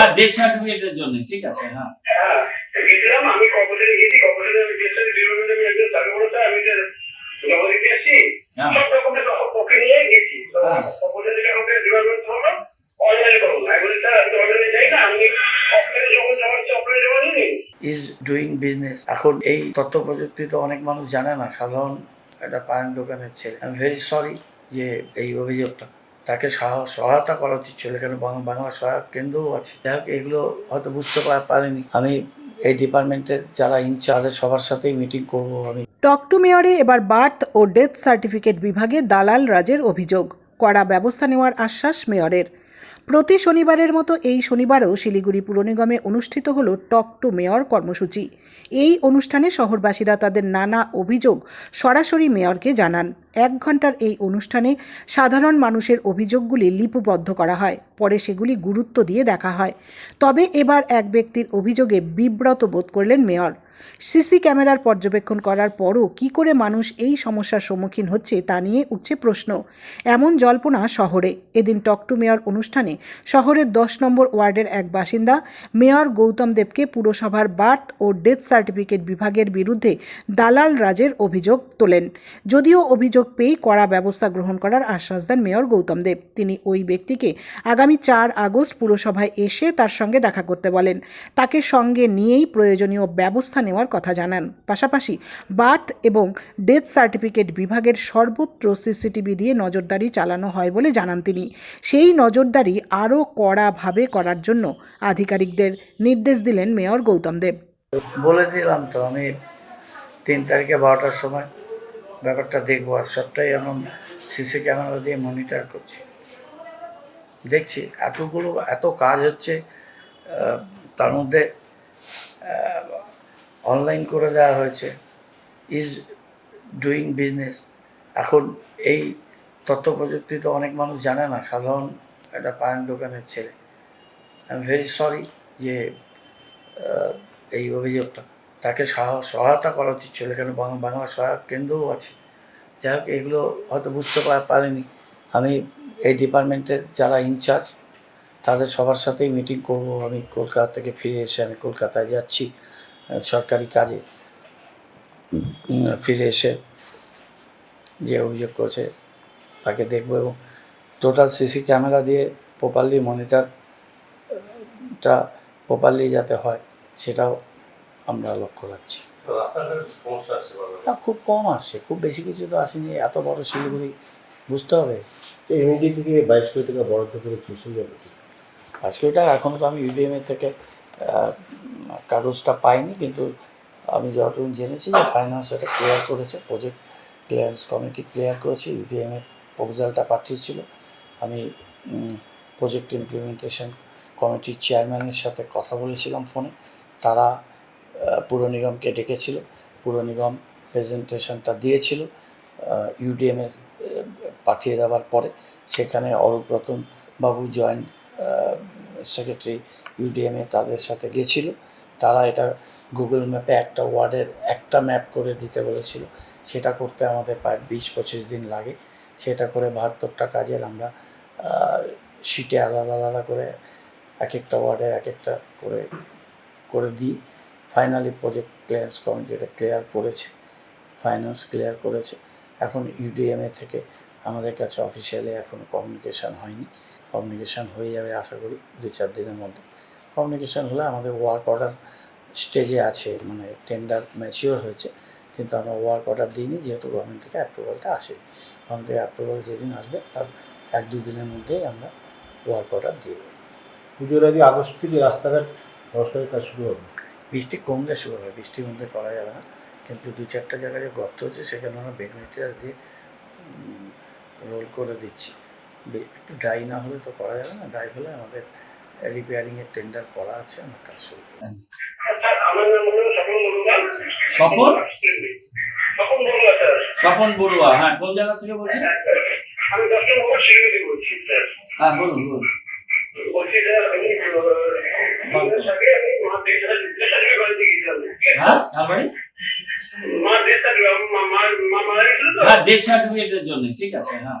হ্যাঁ ডেথ সার্টিফিকেটের জন্য ঠিক আছে? হ্যাঁ। গেছিলাম আমি কর্পোরেশনে গেছি কর্পোরেশনে আমি গেছিলাম ডিপার্টমেন্টে আমি একজন সার্ভে করেছে আমি যে জমা দিতে সব ডকুমেন্ট ওকে নিয়ে গেছি। থেকে আমাকে ডিপার্টমেন্ট হলো অনলাইন করুন আমি বলি স্যার আমি অনলাইনে যাই না আমি অফলাইনে যখন জমা অফলাইনে জমা ইজ ডুইং বিজনেস এখন এই তথ্য প্রযুক্তি তো অনেক মানুষ জানে না সাধারণ একটা পানের দোকানের ছেলে। আমি ভেরি সরি যে এই অভিযোগটা। তাকে সহ- সহায়তা করা উচিত ছিল, কেন বাংলা সহায়ক কেন্দ্রও আছে। যাই হোক, এগুলো হয়তো বুঝতে পারিনি। আমি এই ডিপার্টমেন্টের যারা ইনচার্জ সবার সাথেই মিটিং করব আমি। টক টু মেয়রে এবার বার্থ ও ডেথ সার্টিফিকেট বিভাগে দালাল রাজের অভিযোগ। কড়া ব্যবস্থা নেওয়ার আশ্বাস মেয়রের প্রতি শনিবারের মতো এই শনিবারও শিলিগুড়ি পুর নিগমে অনুষ্ঠিত হল টক টু মেয়র কর্মসূচি। এই অনুষ্ঠানে শহরবাসীরা তাদের নানা অভিযোগ সরাসরি মেয়রকে জানান। এক ঘণ্টার এই অনুষ্ঠানে সাধারণ মানুষের অভিযোগগুলি লিপিবদ্ধ করা হয়, পরে সেগুলি গুরুত্ব দিয়ে দেখা হয়। তবে এবার এক ব্যক্তির অভিযোগে বিব্রত বোধ করলেন মেয়র। সিসি ক্যামেরার পর্যবেক্ষণ করার পরও কি করে মানুষ এই সমস্যার সম্মুখীন হচ্ছে তা নিয়ে উঠছে প্রশ্ন। এমন জল্পনা শহরে। এদিন টক টু মেয়র অনুষ্ঠানে শহরের দশ নম্বর ওয়ার্ডের এক বাসিন্দা, মেয়র গৌতম দেবকে পুরসভার বার্থ ও ডেথ সার্টিফিকেট বিভাগের বিরুদ্ধে দালাল রাজের অভিযোগ তোলেন। যদিও অভিযোগ পেয়ে কড়া ব্যবস্থা গ্রহণ করার আশ্বাস দেন মেয়র গৌতম দেব। তিনি ওই ব্যক্তিকে আগামী চার আগস্ট পুরসভায় এসে তার সঙ্গে দেখা করতে বলেন। তাকে সঙ্গে নিয়েই প্রয়োজনীয় ব্যবস্থা নেওয়ার কথা জানান। পাশাপাশি বার্থ এবং ডেথ সার্টিফিকেট বিভাগের সর্বত্র সিসিটিভি দিয়ে নজরদারি চালানো হয় বলে জানান তিনি। সেই নজরদারি আরও কড়াভাবে করার জন্য আধিকারিকদের নির্দেশ দিলেন মেয়র গৌতম দেব। বলে দিলাম তো, আমি তিন তারিখে বারোটার সময় ব্যাপারটা দেখব। আর সবটাই এখন সিসি ক্যামেরা দিয়ে মনিটর করছি। দেখছি এতগুলো, এত কাজ হচ্ছে তার মধ্যে অনলাইন করে দেওয়া হয়েছে ইজ ডুইং বিজনেস এখন এই তথ্য প্রযুক্তি তো অনেক মানুষ জানে না, সাধারণ একটা পানের দোকানের ছেলে। আমি ভেরি সরি যে এই অভিযোগটা। তাকে সহ- সহায়তা করা উচিত ছিল, এখানে বাংলা সহায়ক কেন্দ্রও আছে। যাই হোক, এগুলো হয়তো বুঝতে পারিনি। আমি এই ডিপার্টমেন্টের যারা ইনচার্জ, তাদের সবার সাথেই মিটিং করব আমি, কলকাতা থেকে ফিরে এসে আমি কলকাতায় যাচ্ছি। সরকারি কাজে ফিরে এসে যে অভিযোগ করছে তাকে দেখব এবং টোটাল সিসি ক্যামেরা দিয়ে প্রপারলি মনিটরটা প্রপারলি যাতে হয় সেটাও আমরা লক্ষ্য রাখছি। না খুব কম আসছে খুব বেশি কিছু তো আসেনি এত বড় শিলিগুড়ি বুঝতে হবে। তো এমএডি থেকে বাইশ কোটি টাকা বরাদ্দ করে যাবে আজকে ওটা এখনও তো আমি ইউডিএমএ থেকে কাগজটা পাইনি, কিন্তু আমি যতটুকু জেনেছি যে ফাইন্যান্স এটা ক্লিয়ার করেছে প্রজেক্ট ক্লিয়ারেন্স কমিটি ক্লিয়ার করেছে ইউডিএমএ প্রপোজালটা পাঠিয়েছিল। আমি প্রজেক্ট ইমপ্লিমেন্টেশন কমিটির চেয়ারম্যানের সাথে কথা বলেছিলাম ফোনে তারা পুর নিগমকে ডেকেছিল, পুর নিগম প্রেজেন্টেশনটা দিয়েছিল ইউডিএমএ পাঠিয়ে দেওয়ার পরে। সেখানে অরূপ রতন বাবু জয়েন্ট সেক্রেটারি ইউডিএমএ তাদের সাথে গেছিল। তারা এটা গুগল ম্যাপে একটা ওয়ার্ডের একটা ম্যাপ করে দিতে বলেছিল। সেটা করতে আমাদের প্রায় বিশ পঁচিশ দিন লাগে। সেটা করে বাহাত্তরটা কাজের আমরা শিটে আলাদা আলাদা করে এক একটা ওয়ার্ডের এক একটা করে করে দিই। ফাইনালি প্রজেক্ট ক্লিয়ারেন্স কমিটি এটা ক্লিয়ার করেছে। ফাইন্যান্স ক্লিয়ার করেছে। এখন ইউডিএমএ থেকে আমাদের কাছে অফিসিয়ালি এখনও কমিউনিকেশান হয়নি। কমিউনিকেশান হয়ে যাবে আশা করি দু চার দিনের মধ্যে। কমিউনিকেশান হলে আমাদের ওয়ার্ক অর্ডার স্টেজে আছে মানে টেন্ডার ম্যাচিওর হয়েছে কিন্তু আমরা ওয়ার্ক অর্ডার দিইনি যেহেতু গভর্নমেন্ট থেকে অ্যাপ্রুভালটা আসে। গভর্নমেন্ট থেকে অ্যাপ্রুভাল যেদিন আসবে তার এক দু দিনের মধ্যেই আমরা ওয়ার্ক অর্ডার দিয়ে দেবো। পুজোর আগে আগস্ট থেকে রাস্তাঘাট সংস্কারের কাজ শুরু হবে? বৃষ্টি কমলে শুরু হবে বৃষ্টির মধ্যে করা যাবে না কিন্তু দু চারটা জায়গায় যে গর্ত হচ্ছে সেখানে আমরা বেড মেটেরিয়াল দিয়ে রোল করে দিচ্ছি। একটু ড্রাই না হলে তো করা যাবে না ড্রাই হলে আমাদের রিপেয়ারিংয়ের টেন্ডার করা আছে আমরা কাজ শুরু করব স্যার আমার নাম হলো স্বপন বড়ুয়া স্বপন? বড়ুয়া স্যার স্বপন বড়ুয়া হ্যাঁ কোন জায়গা থেকে বলছেন আমি বলছি স্যার হ্যাঁ বলুন বলুন বলছি স্যার আমি আগে আমি হ্যাঁ তারপরে মা দেশ মা মা মা মারা গেছিল তো হ্যাঁ ডেথ সার্টিফিকেটের জন্য ঠিক আছে হ্যাঁ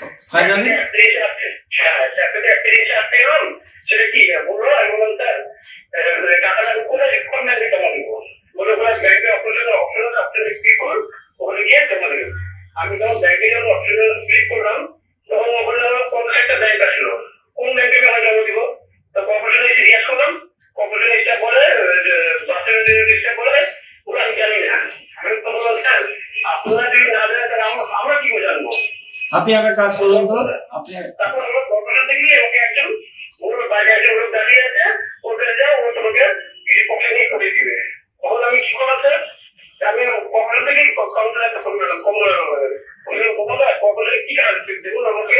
ফাইনালি কি? বলল আমি যখন ব্যাংকে যখন অপশন ক্লিক ওরা আপনি একটা কাজ করুন তো। আপনি তারপর আমরা থেকে ওকে একজন ওর বাইরে একজন লোক দাঁড়িয়ে আছে। ওকে যাও ও তোমাকে কিছু পক্ষে করে দিবে। তখন আমি কি করলাম স্যার আমি কর্পোরেশন থেকে কাউন্টার একটা ফোন করলাম কমলার কি কাজ দেখুন আমাকে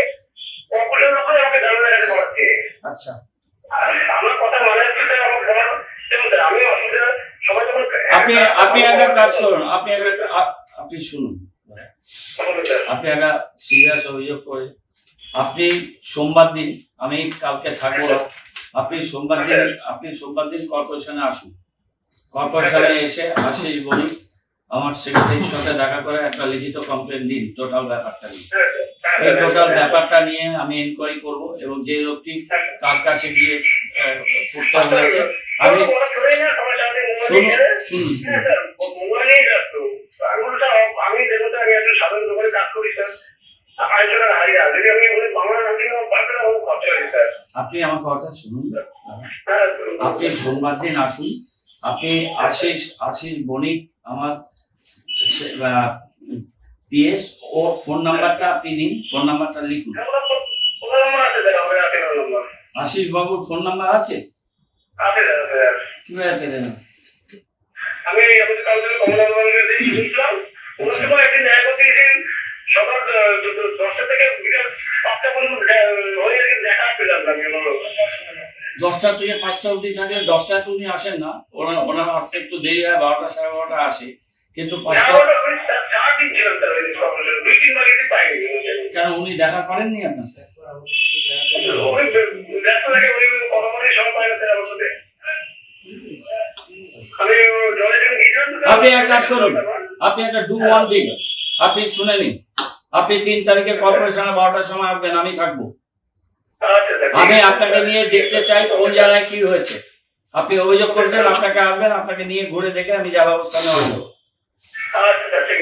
কর্পোরেশন লোক আমাকে কাছে পড়াচ্ছে আচ্ছা। আর আমার কথা মানে হচ্ছে স্যার আমার বলার দেখুন আমি অসুবিধা সবাই যখন আপনি আপনি একটা কাজ করুন আপনি একটা আপ- আপনি শুনুন। আপনি একটা সিরিয়াস অভিযোগ করে আপনি সোমবার দিন আমি কালকে থাকব আপনি সোমবার দিন আপনি সোমবার দিন কর্পোরেশনে আসুন। কর্পোরেশনে এসে আশিস বলি আমার সেক্রেটারির সাথে দেখা করে একটা লিখিত কমপ্লেন দিন টোটাল ব্যাপারটা নিয়ে। এই টোটাল ব্যাপারটা নিয়ে আমি এনকোয়ারি করব এবং যে লোকটি কার কাছে গিয়ে আহ, হয়েছে আমি শুনুন শুনুন। হ্যাঁ ব্যস্ত। আমি আমি দেখুন আমি একজন সাধারণ দোকানে কাজ করি স্যার আড়াইশোটার হাজিরা যদি আমি ওই বাংলা না দিলে আমার পাঁচশো খরচা হয় স্যার আপনি আমার কথা শুনুন। হ্যাঁ, আপনি সোমবার দিন আসুন। আপনি আশিস আশিস বণিক আমার পিএস ও ফোন নাম্বারটা আপনি নিন। ফোন নাম্বারটা লিখুন। হাতে আশিস বাবুর ফোন নাম্বার আছে। কীভাবে পেলেন আমি আমাদের কাউন্সিলর কমলার বাবুকে দিয়েছিলাম ওনার সময় একদিন দেখা করতে গেছি সকাল আহ, দ- দ- দশটা থেকে বিকাল পাঁচটা পর্যন্ত দে- হয়ে গেছে, দেখা পেলাম না দশটা থেকে পাঁচটা অবধি থাকলে তো উনি আসেন না। ওনার ওনার আসতে একটু দেরি হয় বারোটা সাড়ে বারোটা আসে। কিন্তু পাঁচটা স্যার কেন উনি দেখা করেননি আপনার সাথে। আপনি এক কাজ করুন। আপনি একটা ডু ওয়ান থিং আপনি শুনে নিন। আপনি তিন তারিখে কর্পোরেশনে বারোটার সময় আসবেন আমি থাকব। আচ্ছা আমি আপনাকে নিয়ে দেখতে চাই কোন জায়গায় কি হয়েছে। আপনি অভিযোগ করেছেন আপনাকে আসবেন আপনাকে নিয়ে ঘুরে দেখে আমি যা ব্যবস্থা নেওয়া আচ্ছা আছে।